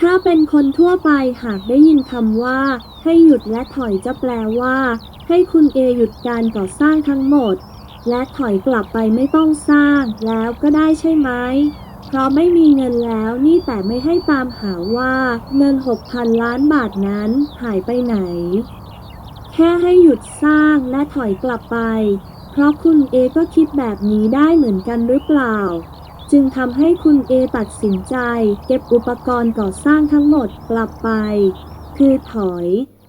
ถ้าเป็นคนทั่วไปหากได้ยินคำว่า ให้หยุดและถอยจะแปลว่า ให้คุณเอหยุดการก่อสร้างทั้งหมด และถอยกลับไปไม่ต้องสร้างแล้วก็ได้ใช่ไหมเพราะไม่มีเงินแล้วนี่แต่ไม่ให้ตามหาว่าเงิน 6,000 ล้านบาทนั้นหายไปไหน แค่ให้หยุดสร้างและถอยกลับไป เพราะคุณเอก็คิดแบบนี้ได้เหมือนกันหรือเปล่า จึงทำให้คุณเอตัดสินใจ เก็บอุปกรณ์ก่อสร้างทั้งหมดกลับไป คือถอย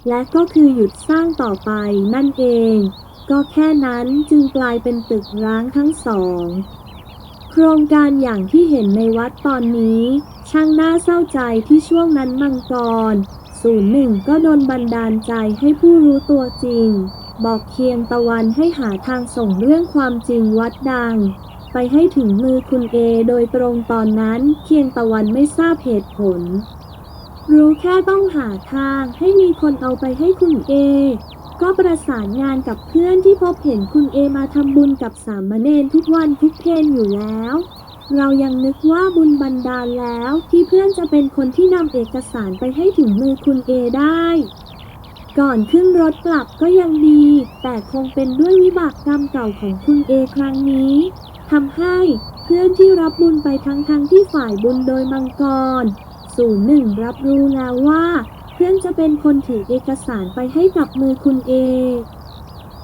และก็คือหยุดสร้างต่อไปนั่นเอง ก็แค่นั้นจึงกลายเป็นตึกร้างทั้งสอง โครงการอย่างที่เห็นในวัดตอนนี้ ช่างน่าเศร้าใจที่ช่วงนั้นมังกรศูนย์หนึ่งก็โดนบันดาลใจให้ผู้รู้ตัวจริง บอกเคียงตะวันให้หาทางส่งเรื่องความจริงวัดดัง ไปให้ถึงมือคุณเอโดยตรงตอนนั้นเคียงตะวันไม่ทราบเหตุผล รู้แค่ต้องหาทางให้มีคนเอาไปให้คุณเอ ก็ประสานงานกับเพื่อนที่พบเห็นคุณเอมาทำบุญกับสามเณรทุกวันทุกเพนอยู่แล้ว เรายังนึกว่าบุญบันดาลแล้วที่เพื่อนจะเป็นคนที่นำเอกสารไปให้ถึงมือคุณเอได้ก่อนขึ้นรถกลับก็ยังดี แต่คงเป็นด้วยวิบากกรรมเก่าของคุณเอครั้งนี้ ทำให้เพื่อนที่รับบุญไปทั้งทั้งๆที่ฝ่ายบุญโดยมังกร ศูนย์หนึ่งรับรู้แล้วว่า เพื่อนจะเป็นคนถือเอกสารไปให้กับมือคุณเอ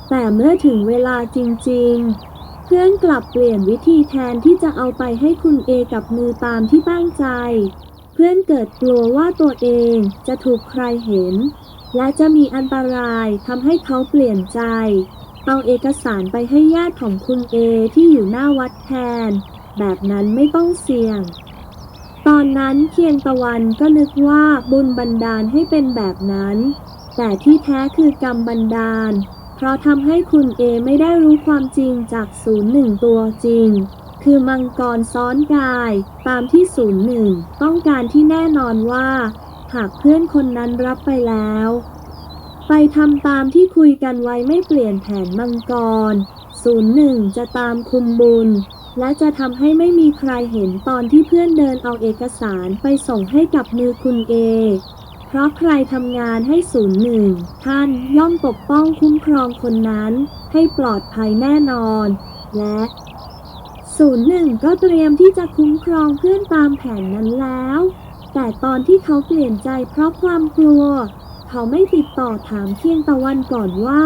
แต่เมื่อถึงเวลาจริงๆ เพื่อนกลับเปลี่ยนวิธีแทนที่จะเอาไปให้คุณเอกับมือตามที่ตั้งใจ เพื่อนเกิดกลัวว่าตัวเองจะถูกใครเห็น และจะมีอันตรายทำให้เขาเปลี่ยนใจ เอาเอกสารไปให้ญาติของคุณเอที่อยู่หน้าวัดแทน แบบนั้นไม่ต้องเสี่ยง ตอนนั้นเคียงตะวันก็นึกว่าบุญบันดาลให้เป็นแบบนั้น แต่ที่แท้คือกรรมบันดาล เพราะทำให้คุณเอไม่ได้รู้ความจริงจากศูนย์หนึ่งตัวจริง คือมังกรซ้อนกาย ตามที่ศูนย์หนึ่งต้องการที่แน่นอนว่า หากเพื่อนคนนั้นรับไปแล้ว ไปทำตามที่คุยกันไว้ไม่เปลี่ยนแผนมังกรศูนย์หนึ่งจะตามคุมบุญ และจะทำให้ไม่มีใครเห็นตอนที่เพื่อนเดินเอาเอกสารไปส่งให้กับมือคุณเอ เพราะใครทำงานให้ศูนย์หนึ่งท่านย่อมปกป้องคุ้มครองคนนั้นให้ปลอดภัยแน่นอน และศูนย์หนึ่งก็เตรียมที่จะคุ้มครองเพื่อนตามแผนนั้นแล้ว แต่ตอนที่เขาเปลี่ยนใจเพราะความกลัว เขาไม่ติดต่อถามเที่ยงตะวันก่อนว่า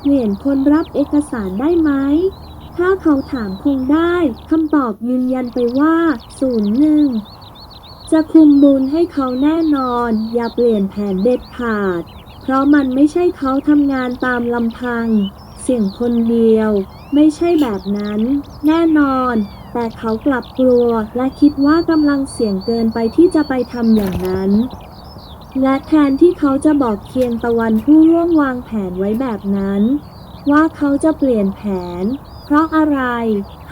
เปลี่ยนคนรับเอกสารได้ไหม ถ้าเขาถามคงได้คำตอบยืนยันไปว่าศูนย์หนึ่งจะคุมบุญให้เขาแน่นอน อย่าเปลี่ยนแผนเด็ดขาด เพราะมันไม่ใช่เขาทำงานตามลำพัง เสี่ยงคนเดียว ไม่ใช่แบบนั้น แน่นอน แต่เขากลับกลัวและคิดว่ากำลังเสี่ยงเกินไปที่จะไปทำอย่างนั้น และแทนที่เขาจะบอกเคียงตะวันผู้ร่วมวางแผนไว้แบบนั้น ว่าเขาจะเปลี่ยนแผน เพราะอะไร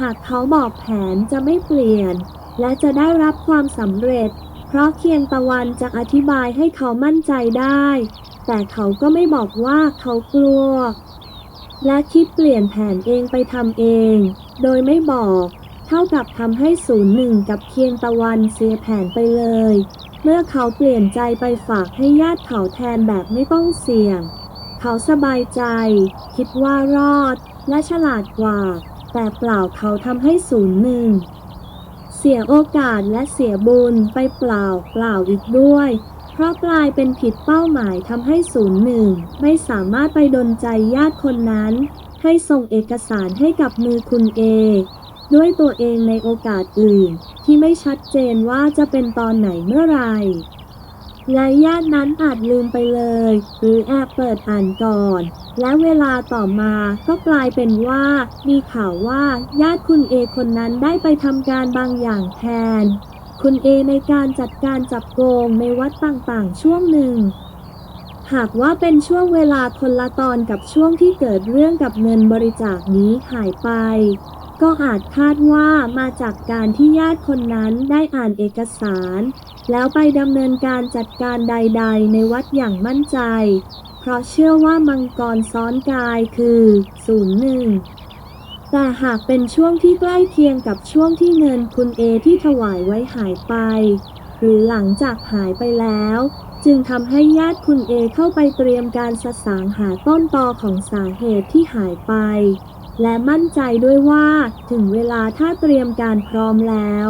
หากเขาบอกแผนจะไม่เปลี่ยน และจะได้รับความสำเร็จ เพราะเคียงตะวันจะอธิบายให้เขามั่นใจได้ แต่เขาก็ไม่บอกว่าเขากลัว และคิดเปลี่ยนแผนเองไปทำเอง โดยไม่บอก เท่ากับทำให้ศูนย์หนึ่งกับเคียงตะวันเสียแผนไปเลย เมื่อเขาเปลี่ยนใจไปฝากให้ญาติเขาแทนแบบไม่ต้องเสี่ยง เขาสบายใจ คิดว่ารอด และฉลาดกว่า แต่เปล่าเขาทำให้ศูนย์หนึ่ง เสียโอกาสและเสียบุญไปเปล่าเปล่าอีกด้วย เพราะกลายเป็นผิดเป้าหมายทำให้ศูนย์หนึ่งไม่สามารถไปดนใจญาติคนนั้น ให้ส่งเอกสารให้กับมือคุณเอ ด้วยตัวเองในโอกาสอื่น ที่ไม่ชัดเจนว่าจะเป็นตอนไหนเมื่อไหร่และญาตินั้นอาจลืมไปเลย หรือแอบเปิดอ่านก่อน และเวลาต่อมาก็กลายเป็นว่า มีข่าวว่าญาติคุณเอคนนั้นได้ไปทำการบางอย่างแทน คุณเอในการจัดการจับโกงในวัดต่างๆ ช่วงหนึ่ง หากว่าเป็นช่วงเวลาคนละตอนกับช่วงที่เกิดเรื่องกับเงินบริจาคนี้หายไป ก็อาจคาดว่ามาจากการที่ญาติคนนั้นได้อ่านเอกสาร แล้วไปดำเนินการจัดการใด ๆ ในวัดอย่างมั่นใจ เพราะเชื่อว่ามังกรซ้อนกายคือศูนย์หนึ่งแต่หากเป็นช่วงที่ใกล้เคียงกับช่วงที่เงินคุณเอที่ถวายไว้หายไป หรือหลังจากหายไปแล้ว จึงทำให้ญาติคุณเอเข้าไปเตรียมการสสางหาต้นตอของสาเหตุที่หายไป และมั่นใจด้วยว่าถึงเวลาถ้าเตรียมการพร้อมแล้ว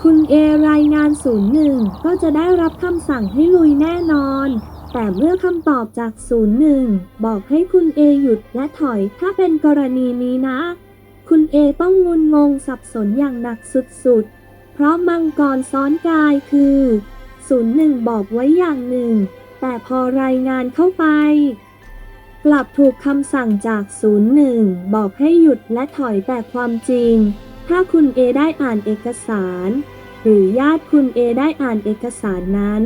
คุณเอรายงานศูนย์หนึ่งก็จะได้รับคำสั่งให้ลุยแน่นอน แต่เมื่อคำตอบจากศูนย์หนึ่งบอกให้คุณเอหยุดและถอยถ้าเป็นกรณีนี้นะ คุณเอต้องงุนงงสับสนอย่างหนักสุดๆ เพราะมังกรซ้อนกายคือศูนย์หนึ่งบอกไว้อย่างหนึ่ง แต่พอรายงานเข้าไป กลับถูกคำสั่งจากศูนย์หนึ่งบอกให้หยุดและถอยแต่ความจริง ถ้าคุณเอได้อ่านเอกสาร หรือญาติคุณเอได้อ่านเอกสารนั้น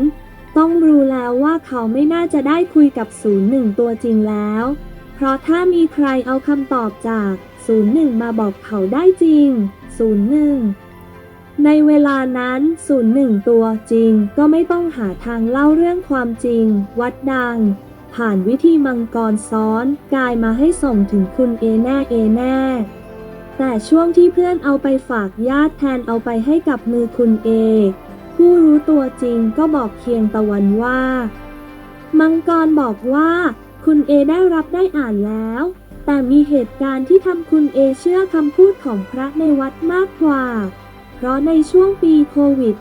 ต้องรู้แล้วว่าเขาไม่น่าจะได้คุยกับศูนย์หนึ่งตัวจริงแล้ว เพราะถ้ามีใครเอาคำตอบจากศูนย์หนึ่งมาบอกเขาได้จริงศูนย์หนึ่งในเวลานั้นศูนย์หนึ่งตัวจริงก็ไม่ต้องหาทางเล่าเรื่องความจริง วัดดัง ผ่านวิธีมังกรซ้อนกายมาให้ส่งถึงคุณเอแน่เอแน่ แต่ช่วงที่เพื่อนเอาไปฝากญาติแทนเอาไปให้กับมือคุณเอ ผู้รู้ตัวจริงก็บอกเคียงตะวันว่า มังกรบอกว่า คุณเอได้รับได้อ่านแล้ว แต่มีเหตุการณ์ที่ทำคุณเอเชื่อคำพูดของพระในวัดมากกว่า เพราะในช่วงปีโควิด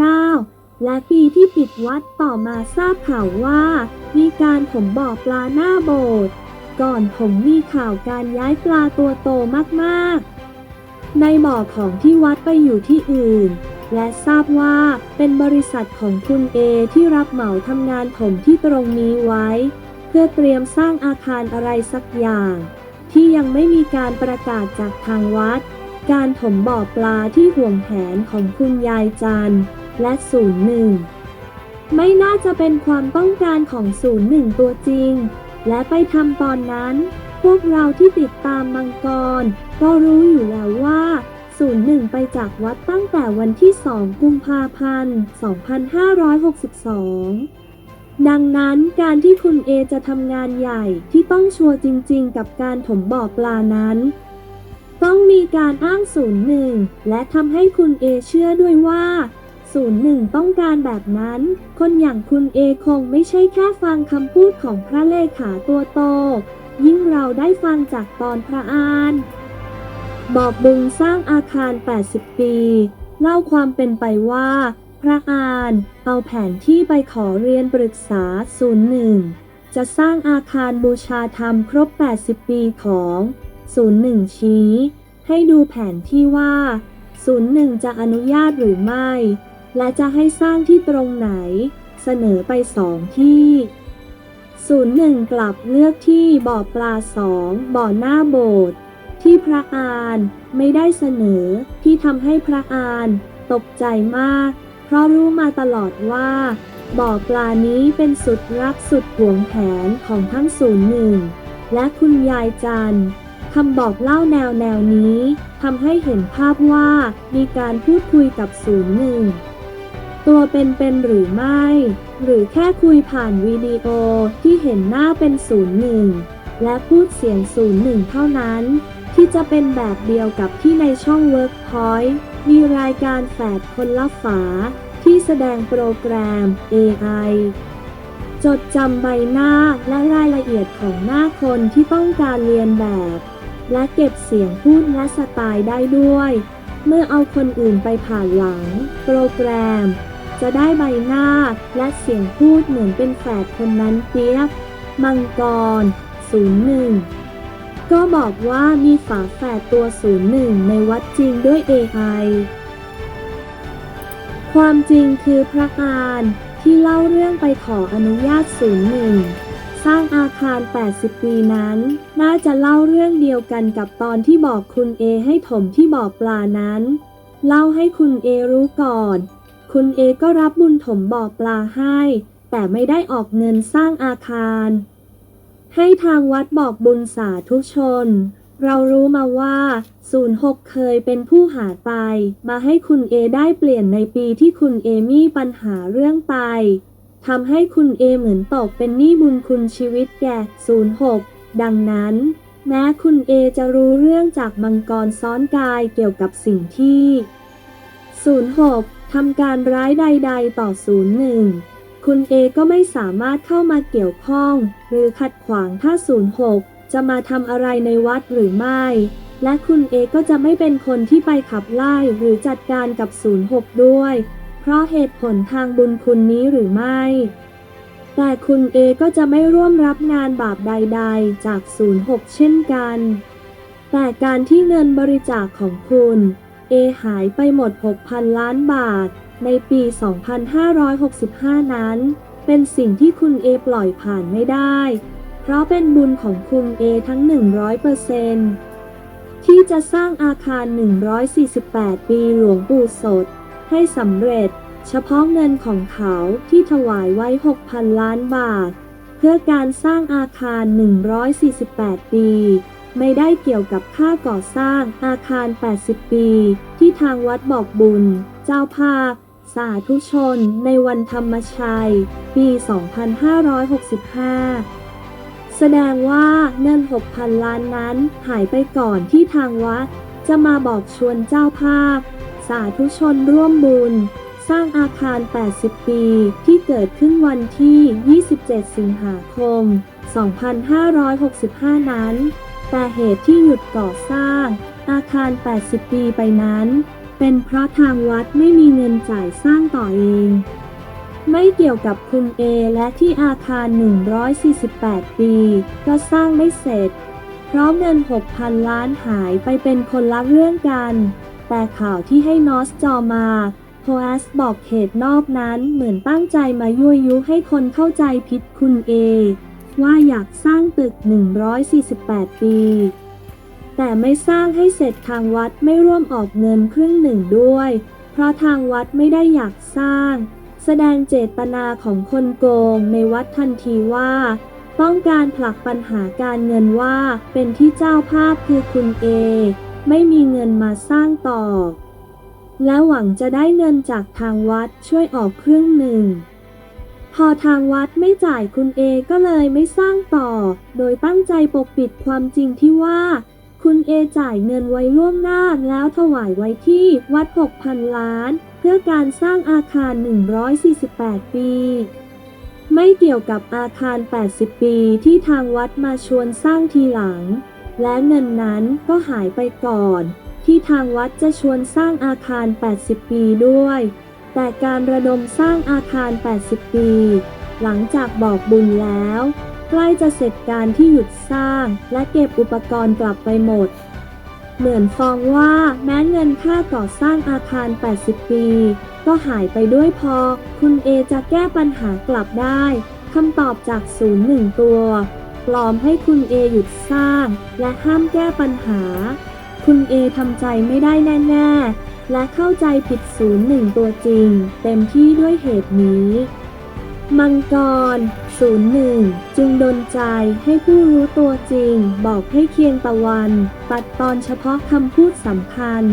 2019 และปีที่ปิดวัดต่อมาทราบข่าวว่า มีการถมบ่อปลาหน้าโบสถ์ก่อนผมมีข่าวการย้ายปลาตัวโตมากๆ ในบ่อของที่วัดไปอยู่ที่อื่น และทราบว่าเป็นบริษัทของคุณเอที่รับเหมาทำงานถมที่ตรงนี้ไว้ เพื่อเตรียมสร้างอาคารอะไรสักอย่าง ที่ยังไม่มีการประกาศจากทางวัด การถมบ่อปลาที่ห่วงแหนของคุณยายจันทร์ และศูนย์หนึ่งไม่น่าจะเป็นความต้องการของศูนย์หนึ่งตัวจริง และไปทำตอนนั้น พวกเราที่ติดตามมังกร ก็รู้อยู่แล้วว่าศูนย์หนึ่งไปจากวัดตั้งแต่วันที่ 2 กุมภาพันธ์ 2562ดังนั้นการที่คุณเอจะทำงานใหญ่ที่ต้องชัวร์จริงๆ กับการถมบ่อปลานั้น ต้องมีการอ้างศูนย์หนึ่งและทำให้คุณเอเชื่อด้วยว่า ศูนย์หนึ่งต้องการแบบนั้น คนอย่างคุณเอคงไม่ใช่แค่ฟังคำพูดของพระเลขาตัวโต ยิ่งเราได้ฟังจากตอนพระอาน บอกบุงสร้างอาคาร 80 ปี เล่าความเป็นไปว่า พระอาน เอาแผนที่ไปขอเรียนปรึกษาศูนย์หนึ่งจะสร้างอาคารบูชาธรรมครบ 80 ปีของศูนย์หนึ่งชี้ ให้ดูแผนที่ว่าศูนย์หนึ่งจะอนุญาตหรือไม่ และจะให้สร้างที่ตรงไหน เสนอไปสองที่ศูนย์หนึ่งกลับเลือกที่บ่อปลาสองบ่อหน้าโบสถ์ที่พระอานไม่ได้เสนอที่ทำให้พระอานตกใจมาก เพราะรู้มาตลอดว่า บ่อปลานี้เป็นสุดรักสุดหวงแหนของทั้งศูนย์หนึ่งและคุณยายจันทร์คำบอกเล่าแนวแนวนี้ทำให้เห็นภาพว่ามีการพูดคุยกับศูนย์หนึ่ง ตัวเป็นๆหรือไม่ หรือแค่คุยผ่านวิดีโอที่เห็นหน้าเป็นศูนย์หนึ่งและพูดเสียงศูนย์หนึ่งเท่านั้น ที่จะเป็นแบบเดียวกับที่ในช่อง Workpoint มีรายการแฝดคนละฝา ที่แสดงโปรแกรม AI จดจำใบหน้าและรายละเอียดของหน้าคนที่ต้องการเรียนแบบ และเก็บเสียงพูดและสไตล์ได้ด้วย เมื่อเอาคนอื่นไปผ่านหลัง โปรแกรม จะได้ใบหน้าและเสียงพูดเหมือนเป็นแฝดคนนั้นเปียกมังกร 01 ก็บอกว่ามีฝาแฝดตัว 01 ในวัดจริงด้วย AI ความจริงคือพระอานที่เล่าเรื่องไปขออนุญาต 01 สร้างอาคาร 80 ปีนั้น น่าจะเล่าเรื่องเดียวกันกับตอนที่บอกคุณเอให้ถมที่บ่อปลานั้น เล่าให้คุณเอรู้ก่อน คุณเอก็รับบุญถมบ่อปลาให้ แต่ไม่ได้ออกเงินสร้างอาคาร ให้ทางวัดบอกบุญสาธุชน เรารู้มาว่า 06 เคยเป็นผู้หาไตมาให้คุณเอได้เปลี่ยนในปีที่คุณเอมีปัญหาเรื่องไต ทำให้คุณเอเหมือนตกเป็นหนี้บุญคุณชีวิตแก่ 06 ดังนั้น แม้คุณเอจะรู้เรื่องจากมังกรซ้อนกายเกี่ยวกับสิ่งที่ 06 ทำการร้ายใด ๆ ต่อศูนย์หนึ่งคุณเอก็ไม่สามารถเข้ามาเกี่ยวข้อง หรือขัดขวางถ้าศูนย์หกจะมาทำอะไรในวัดหรือไม่ และคุณเอก็จะไม่เป็นคนที่ไปขับไล่หรือจัดการกับศูนย์หกด้วย ราะเหตุผลทางบุญคุณนี้หรือไม่ แต่คุณเอก็จะไม่ร่วมรับงานบาปใดๆ จากศูนย์หกเช่นกัน แต่การที่เงินบริจาคของคุณ เอหายไปหมด 6,000 ล้านบาท ในปี 2565 นั้น เป็นสิ่งที่คุณเอปล่อยผ่านไม่ได้ เพราะเป็นบุญของคุณเอทั้ง 100%ที่จะสร้างอาคาร 148 ปีหลวงปู่สด ให้สำเร็จ เฉพาะเงินของเขาที่ถวายไว้ 6,000 ล้านบาท เพื่อการสร้างอาคาร 148 ปี ไม่ได้เกี่ยวกับค่าก่อสร้างอาคาร 80 ปี ที่ทางวัดบอกบุญ เจ้าภาพสาธุชนในวันธรรมชัย ปี 2565 แสดงว่าเงิน 6,000 ล้านนั้นหายไปก่อนที่ทางวัด จะมาบอกชวนเจ้าภาพ สาธุชนร่วมบุญ สร้างอาคาร 80 ปี ที่เกิดขึ้นวันที่ 27 สิงหาคม 2565 นั้น แต่เหตุที่หยุดก่อสร้าง อาคาร 80 ปีไปนั้น เป็นเพราะทางวัดไม่มีเงินจ่ายสร้างต่อเอง ไม่เกี่ยวกับคุณเอและที่อาคาร 148 ปี ก็สร้างไม่เสร็จ เพราะเงิน 6,000 ล้านหายไปเป็นคนละเรื่องกัน แต่ข่าวที่ให้นอสจอมาโพแอสบอกเหตุนอกนั้นเหมือนตั้งใจมายั่วยุให้คนเข้าใจผิดคุณเอ ว่าอยากสร้างตึก 148 ปี แต่ไม่สร้างให้เสร็จทางวัดไม่ร่วมออกเงินครึ่งหนึ่งด้วย เพราะทางวัดไม่ได้อยากสร้าง แสดงเจตนาของคนโกงในวัดทันทีว่า ต้องการผลักปัญหาการเงินว่าเป็นที่เจ้าภาพคือคุณเอ ไม่มีเงินมาสร้างต่อ และหวังจะได้เงินจากทางวัดช่วยออกครึ่งหนึ่ง พอทางวัดไม่จ่ายคุณเอก็เลยไม่สร้างต่อ โดยตั้งใจปกปิดความจริงที่ว่า คุณเอจ่ายเงินไว้ล่วงหน้าแล้วถวายไว้ที่วัด 6,000 ล้าน เพื่อการสร้างอาคาร 148 ปีไม่เกี่ยวกับอาคาร 80 ปีที่ทางวัดมาชวนสร้างทีหลัง และเงินนั้นก็หายไปก่อน ที่ทางวัดจะชวนสร้างอาคาร 80 ปีด้วย แต่การระดมสร้างอาคาร 80 ปี หลังจากบอกบุญแล้ว ใกล้จะเสร็จการที่หยุดสร้างและเก็บอุปกรณ์กลับไปหมด เหมือนฟองว่าแม้เงินค่าก่อสร้างอาคาร 80 ปี ก็หายไปด้วยพอ คุณเอจะแก้ปัญหากลับได้คำตอบจากศูนย์หนึ่งตัว ปลอมให้คุณเอหยุดสร้าง และห้ามแก้ปัญหา คุณเอทำใจไม่ได้แน่ๆ และเข้าใจผิดศูนย์หนึ่งตัวจริง เต็มที่ด้วยเหตุนี้ มังกร01จึงดนใจให้ผู้รู้ตัวจริง บอกให้เคียงตะวัน ตัดตอนเฉพาะคำพูดสำคัญ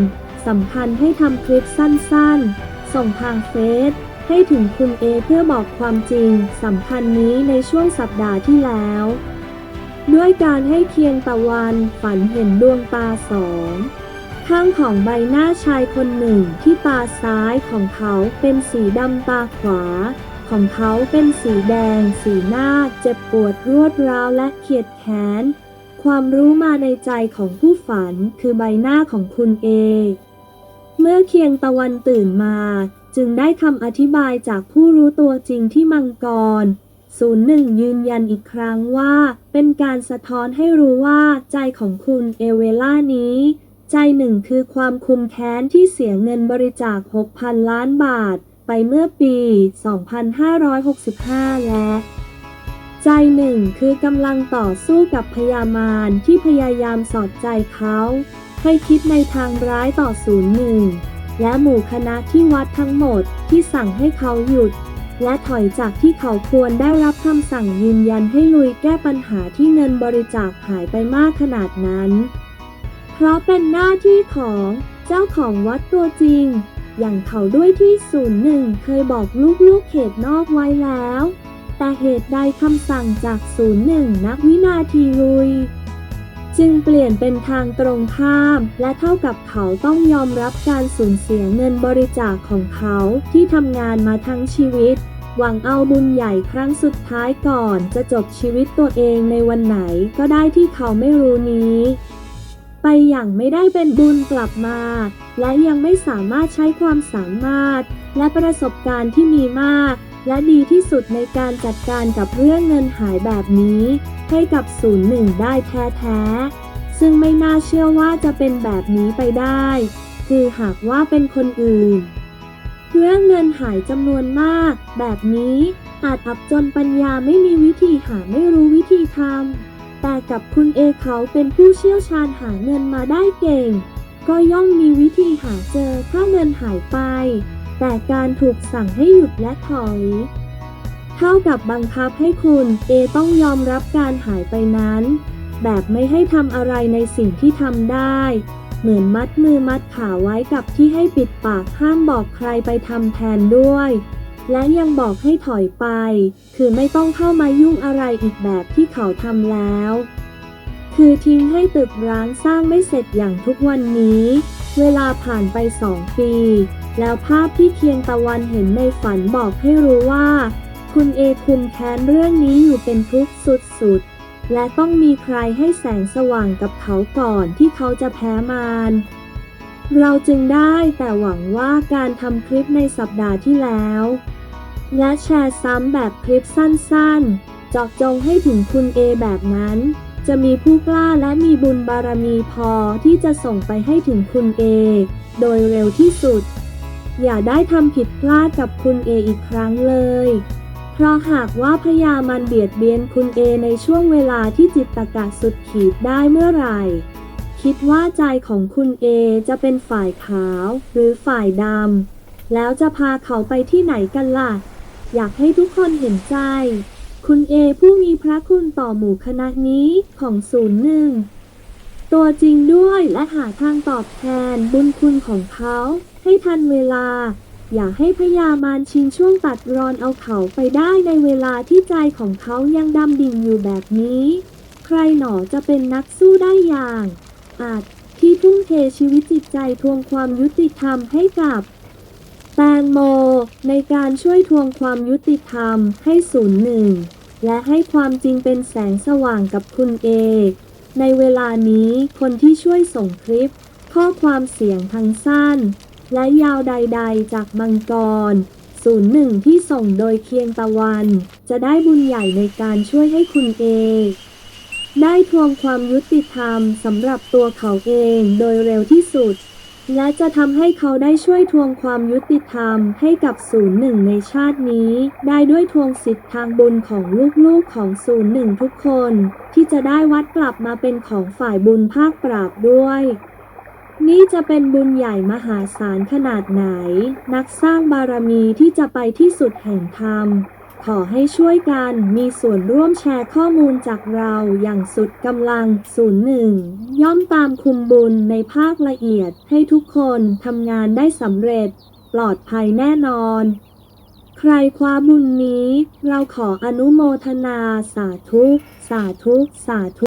สำคัญให้ทำคลิปสั้นๆ ส่งทางเฟซให้ถึงคุณเอเพื่อบอกความจริงสำคัญนี้ในช่วงสัปดาห์ที่แล้ว ด้วยการให้เคียงตะวันฝันเห็นดวงตาสองข้างของใบหน้าชายคนหนึ่งที่ตาซ้ายของเขาเป็นสีดำตาขวา ของเขาเป็นสีแดง สีหน้าเจ็บปวดรวดร้าวและเขียดแค้น ความรู้มาในใจของผู้ฝันคือใบหน้าของคุณเอเมื่อเคียงตะวันตื่นมา จึงได้คำอธิบายจากผู้รู้ตัวจริงที่มังกร ศูนย์หนึ่งยืนยันอีกครั้งว่า เป็นการสะท้อนให้รู้ว่าใจของคุณเอเวล่านี้ ใจหนึ่งคือความคุมแค้นที่เสียเงินบริจาค 6,000 ล้านบาท ไปเมื่อปี 2565 และใจหนึ่งคือกำลังต่อสู้กับพยามารที่พยายามสอดใจเขาให้คิดในทางร้ายต่อศูนย์หนึ่งและหมู่คณะที่วัดทั้งหมดที่สั่งให้เขาหยุด และถอยจากที่เขาควรได้รับคำสั่งยืนยันให้ลุยแก้ปัญหาที่เงินบริจาคหายไปมากขนาดนั้น เพราะเป็นหน้าที่ของเจ้าของวัดตัวจริง อย่างเขาด้วยที่ศูนย์หนึ่งเคยบอกลูกๆเขตนอกไว้แล้ว แต่เหตุใดคำสั่งจากศูนย์หนึ่งนักวินาทีลุย จึงเปลี่ยนเป็นทางตรงข้าม และเท่ากับเขาต้องยอมรับการสูญเสียเงินบริจาคของเขาที่ทำงานมาทั้งชีวิต หวังเอาบุญใหญ่ครั้งสุดท้ายก่อนจะจบชีวิตตัวเองในวันไหนก็ได้ที่เขาไม่รู้นี้ ไปอย่างไม่ได้เป็นบุญกลับมา และยังไม่สามารถใช้ความสามารถ และประสบการณ์ที่มีมาก และดีที่สุดในการจัดการกับเรื่องเงินหายแบบนี้ ให้กับศูนย์หนึ่งได้แท้ๆ ซึ่งไม่น่าเชื่อว่าจะเป็นแบบนี้ไปได้ คือหากว่าเป็นคนอื่น เรื่องเงินหายจำนวนมาก แบบนี้อาจอับจนปัญญาไม่มีวิธีหาไม่รู้วิธีทำ แต่กับคุณเอเขาเป็นผู้เชี่ยวชาญหาเงินมาได้เก่ง ก็ย่อมมีวิธีหาเจอถ้าเงินหายไป แต่การถูกสั่งให้หยุดและถอย เท่ากับบังคับให้คุณเอต้องยอมรับการหายไปนั้น แบบไม่ให้ทำอะไรในสิ่งที่ทำได้ เหมือนมัดมือมัดขาไว้กับที่ให้ปิดปากห้ามบอกใครไปทำแทนด้วยและยังบอกให้ถอยไป คือไม่ต้องเข้ามายุ่งอะไรอีกแบบที่เขาทำแล้ว คือทิ้งให้ตึกร้างสร้างไม่เสร็จอย่างทุกวันนี้ เวลาผ่านไปสองปี แล้วภาพที่เคียงตะวันเห็นในฝันบอกให้รู้ว่า คุณเอคุมแค้นเรื่องนี้อยู่เป็นทุกข์สุดๆ และต้องมีใครให้แสงสว่างกับเขาก่อนที่เขาจะแพ้มารเราจึงได้แต่หวังว่าการทำคลิปในสัปดาห์ที่แล้ว และแชร์ซ้ำแบบคลิปสั้นๆจาะจงให้ถึงคุณเอแบบนั้น จะมีผู้กล้าและมีบุญบารมีพอที่จะส่งไปให้ถึงคุณเอ โดยเร็วที่สุด อย่าได้ทำผิดพลาดกับคุณเออีกครั้งเลย เพราะหากว่าพยามันเบียดเบียนคุณเอในช่วงเวลาที่จิตตกะสุดขีดได้เมื่อไหร่ คิดว่าใจของคุณเอจะเป็นฝ่ายขาว หรือฝ่ายดำ แล้วจะพาเขาไปที่ไหนกันล่ะ อยากให้ทุกคนเห็นใจ คุณเอผู้มีพระคุณต่อหมู่คณะนี้ของศูนย์หนึ่งตัวจริงด้วยและหาทางตอบแทนบุญคุณของเขา ให้ทันเวลา อย่าให้พยามารชิงช่วงตัดรอนเอาเขาไปได้ในเวลาที่ใจของเขายังดำดิ่งอยู่แบบนี้ ใครหนอจะเป็นนักสู้ได้อย่าง อาจที่ทุ่มเทชีวิตจิตใจทวงความยุติธรรมให้กับแตงโม ในการช่วยทวงความยุติธรรมให้ศูนย์หนึ่งและให้ความจริงเป็นแสงสว่างกับคุณเอกในเวลานี้คนที่ช่วยส่งคลิป ข้อความเสียงทั้งสั้น และยาวใดๆ จากมังกรศูนย์หนึ่งที่ส่งโดยเคียงตะวัน จะได้บุญใหญ่ในการช่วยให้คุณเอได้ทวงความยุติธรรมสำหรับตัวเขาเองโดยเร็วที่สุด และจะทำให้เขาได้ช่วยทวงความยุติธรรมให้กับศูนย์หนึ่งในชาตินี้ ได้ด้วยทวงสิทธิ์ทางบุญของลูกๆของศูนย์หนึ่งทุกคน ที่จะได้วัดกลับมาเป็นของฝ่ายบุญภาคปราบด้วย นี่จะเป็นบุญใหญ่มหาศาลขนาดไหน นักสร้างบารมีที่จะไปที่สุดแห่งธรรม ขอให้ช่วยกันมีส่วนร่วมแชร์ข้อมูลจากเราอย่างสุดกำลังศูนย์หนึ่งย่อมตามคุมบุญในภาคละเอียดให้ทุกคนทำงานได้สำเร็จ ปลอดภัยแน่นอน ใครคว้าบุญนี้ เราขออนุโมทนาสาธุ สาธุ สาธุ